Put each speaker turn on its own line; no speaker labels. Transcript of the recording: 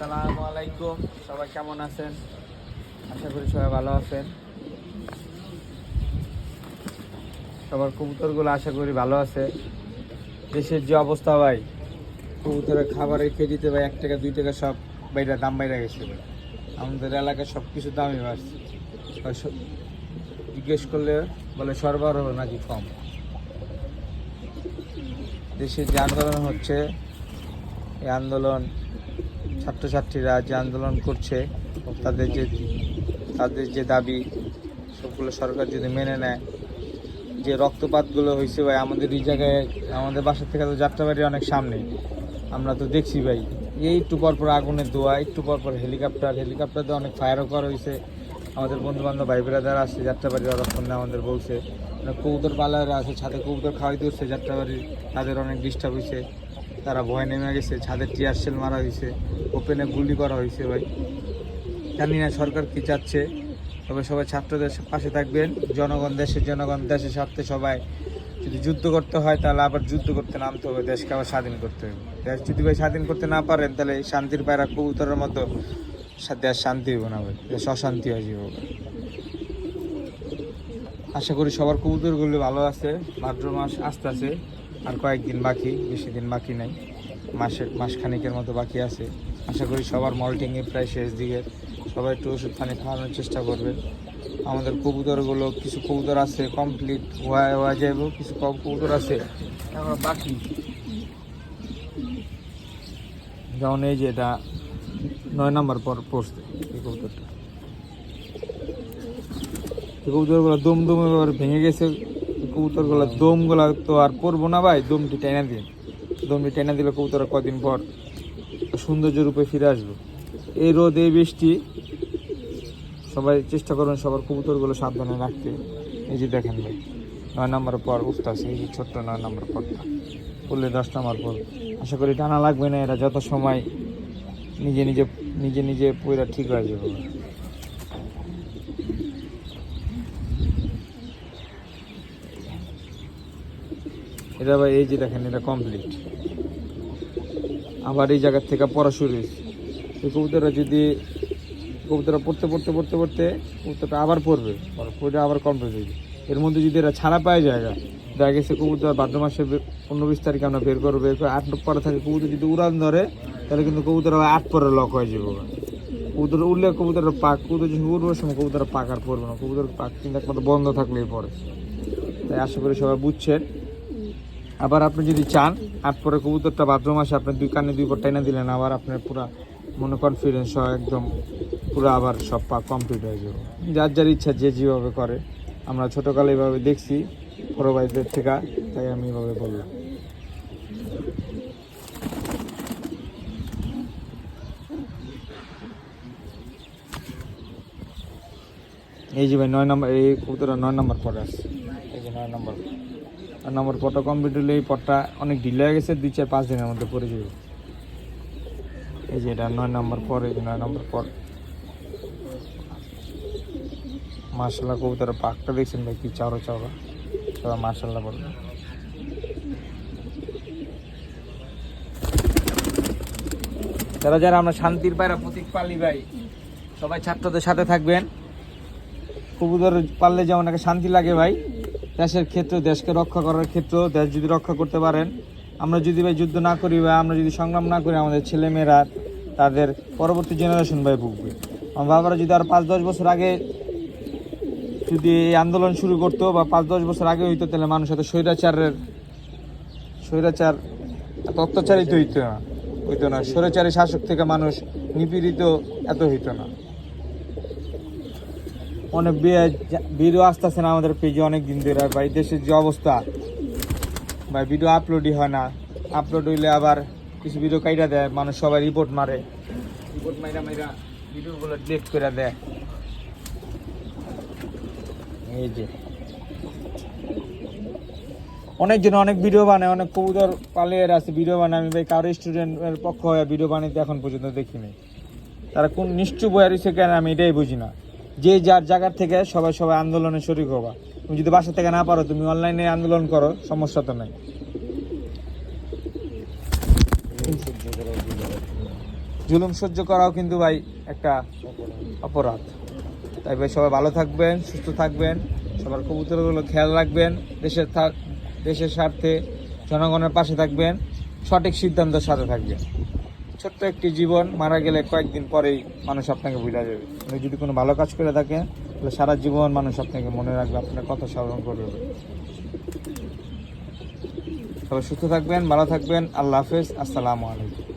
আসসালামু আলাইকুম। সবাই কেমন আছেন? আশা করি সবাই ভালো আছেন। সবার কবুতরগুলো আশা করি ভালো আছে। দেশের যে অবস্থা ভাই, কবুতরের খাবারের কেজিতে ভাই এক টাকা, দুই টাকা সব বাইরে, দাম বাইরে গেছে আমাদের এলাকায় সব কিছু দামই বাড়ছে। জিজ্ঞেস করলে বলে সরবরাহ নাকি কম। দেশের যে আন্দোলন হচ্ছে, এই আন্দোলন ছাত্রছাত্রীরা যে আন্দোলন করছে, তাদের যে তাদের যে দাবি, সবগুলো সরকার যদি মেনে নেয়, যে রক্তপাতগুলো হয়েছে ভাই, আমাদের এই জায়গায়, আমাদের বাসা থেকে তো যাত্রাবাড়ি অনেক সামনে। আমরা তো দেখছি ভাই, এই একটু পর পর আগুনের দোয়া একটু পর পর হেলিকপ্টার হেলিকপ্টার দিয়ে অনেক ফায়ারও করা হয়েছে। আমাদের বন্ধু বান্ধব ভাই বেড়াদার আছে যাত্রাবাড়ি ওরা আমাদের বলছে মানে কবুতর পালারা আছে, ছাদে কবুতর খাওয়াই দিচ্ছে যাত্রাবাড়ির, তাদের অনেক ডিস্টার্ব হয়েছে। তারা ভয় নেমে গেছে ছাদে টিয়ার সেল মারা হয়েছে ওপেনে গুলি করা হয়েছে ভাই। জানি না সরকার কি চাচ্ছে, তবে সবাই ছাত্রদের পাশে থাকবেন। জনগণ দেশের জনগণ, দেশের স্বার্থে সবাই যদি যুদ্ধ করতে হয়, তাহলে আবার যুদ্ধ করতে নামতে হবে, দেশকে আবার স্বাধীন করতে হবে। দেশ যদি ভাই স্বাধীন করতে না পারেন, তাহলে শান্তির পায়রা কবুতরের মতো দেশ শান্তি হইব না ভাই, দেশ অশান্তি হয়ে যাবে। আশা করি সবার কবুতরগুলো ভালো আছে, ভাদ্র মাস আস্তে আছে। আর কয়েকদিন বাকি বেশি দিন বাকি নাই। মাসের মাসখানিকের মতো বাকি আছে। আশা করি সবার মল্টিংয়ে প্রায় শেষ দিকে সবাই একটু ওষুধ পানি খাওয়ানোর চেষ্টা করবে। আমাদের কবুতরগুলো, কিছু কবুতর আছে কমপ্লিট হওয়া হওয়া যাইব, কিছু কম কবুতর আছে। বাকি। যেমন এই যে এটা নয় নম্বর পর পড়ছে এই কবুতরটা। এই কবুতরগুলো দম দমে এবার ভেঙে গেছে। এই কবুতরগুলো দমগুলো তো আর পরবো না ভাই, দমটি টেনে দিন। দমটি টেনে দিলে কবুতর কদিন পর সৌন্দর্য রূপে ফিরে আসবে। এই রোদ এই বৃষ্টি, সবাই চেষ্টা করুন সবার কবুতরগুলো সাবধানে রাখতে। এই যে দেখেন ভাই, নয় নম্বর পর উঠতেছে, এই যে ছোট্ট নয় নম্বর পরটা। পড়লে দশ নম্বর পর। আশা করি টানা লাগবে না, এরা যত সময় নিজে নিজে নিজে নিজে পয়রা ঠিক হয়ে যাবে। এটা ভাই এই যে দেখেন, এটা কমপ্লিট আবার এই জায়গার থেকে পড়া শুরু হয়েছে। এই কবুতররা যদি কবুতররা পড়তে পড়তে পড়তে পড়তে কবুতরটা আবার পড়বে পড়ে আবার কমপ্লিট হয়ে এর মধ্যে যদি এরা ছাড়া পায় জায়গা, দেখা গেছে কবুতর ভাদ্র মাসে বে- পনেরো বিশ তারিখে আমরা বের করব, বের করে আট পরে থাকে, কবুতর যদি উড়ান ধরে, তাহলে কিন্তু কবুতর আবার আট পরে লক হয়ে যাবে কবুতর উঠলে কবুতরের পাক, কবুতর যদি উড়বার সময় কবুতরের পাক আর পড়বে না কবুতর পাক কিন্তু একমাত্র বন্ধ থাকলেই পরে তাই আশা করি সবাই বুঝছেন। আবার আপনি যদি চান আট পরে কবুতরটা ভাদ্র মাসে আপনি দুই কানে দুই পর টাইনা দিলেন, আবার আপনার পুরা মনে কনফিডেন্স হয় একদম পুরো আবার সব পা কমপ্লিট হয়ে যাবে। যার যার ইচ্ছা যে যেভাবে করে, আমরা ছোটোকালে এভাবে দেখছি, বড় ভাইদের থেকে, তাই আমি এভাবে বললাম। এই যে ভাই, নয় নম্বর, এই কবুতরটা নয় নম্বর পরে আসছে এই যে নয় নম্বর। নম্বর পটটা কমপ্লিট হলে এই পটটা অনেক ঢিলে হয়ে গেছে, দুই চার পাঁচ দিনের মধ্যে পড়ে যাবে। এই যে এটা নয় নম্বর পর, এই যে নয় নম্বর পর। মার্শাল্লাহ কবুতরের পাকটা দেখছেন ভাই, কি চাওড়া চাওড়া। সবাই মার্শাল্লাহ বলবেন যারা যারা আমরা শান্তির পায়রা প্রতীক পালি ভাই, সবাই ছাত্রদের সাথে থাকবেন। কবুতর পাললে যেমন একটা শান্তি লাগে ভাই। দেশের ক্ষেত্রে, দেশকে রক্ষা করার ক্ষেত্রেও দেশ যদি রক্ষা করতে পারেন, আমরা যদি ভাই যুদ্ধ না করি বা আমরা যদি সংগ্রাম না করি, আমাদের ছেলেমেয়েরা তাদের পরবর্তী জেনারেশন ভাই ভুগবে। আমার বাবারা যদি আর পাঁচ, দশ বছর আগে যদি এই আন্দোলন শুরু করতো বা পাঁচ, দশ বছর আগে হইতো, তাহলে মানুষ এত স্বৈরাচারের, স্বৈরাচার অত্যাচারিত হইতো না হইতো না। স্বৈরাচারী শাসক থেকে মানুষ নিপীড়িত এত হইতো না। অনেক ভিডিও আসতেছে না আমাদের পেজে অনেক দিন ধরে। ভাই, দেশের যে অবস্থা। ভাই ভিডিও আপলোডই হয় না। আপলোড হইলে আবার কিছু ভিডিও কাইটা দেয়, মানুষ সবাই রিপোর্ট মারে। রিপোর্ট মাইরা মাইরা ভিডিওগুলো ডিলিট করে দেয়। এই যে। অনেকজন অনেক ভিডিও বানায়, অনেক কবুতর পালিয়ে আছে ভিডিও বানায়। আমি ভাই কারও স্টুডেন্টের পক্ষ হয়ে ভিডিও বানাইতে এখন পর্যন্ত দেখিনি। তারা কোন নিশ্চয় বয়ে রয়েছে কেন আমি এটাই বুঝি না। যে যার জায়গার থেকে সবাই সবাই আন্দোলনে শরিক হবা। তুমি যদি বাসা থেকে না পারো, তুমি অনলাইনে আন্দোলন করো, সমস্যা তো নাই। জুলুম সহ্য করাও কিন্তু ভাই একটা অপরাধ। তাই ভাই সবাই ভালো থাকবেন, সুস্থ থাকবেন, সবার কবুতরগুলো খেয়াল রাখবেন, দেশের দেশের স্বার্থে জনগণের পাশে থাকবেন, সঠিক সিদ্ধান্তের সাথে থাকবেন। ছোট্ট একটি জীবন মারা গেলে কয়েকদিন পরেই মানুষ আপনাকে ভুলে যাবে। আপনি যদি কোনো ভালো কাজ করে থাকেন, তাহলে সারা জীবন মানুষ আপনাকে মনে রাখবে, আপনার কথা স্মরণ করবে। সবাই সুস্থ থাকবেন, ভালো থাকবেন, আল্লাহ হাফেজ, আসসালামু আলাইকুম।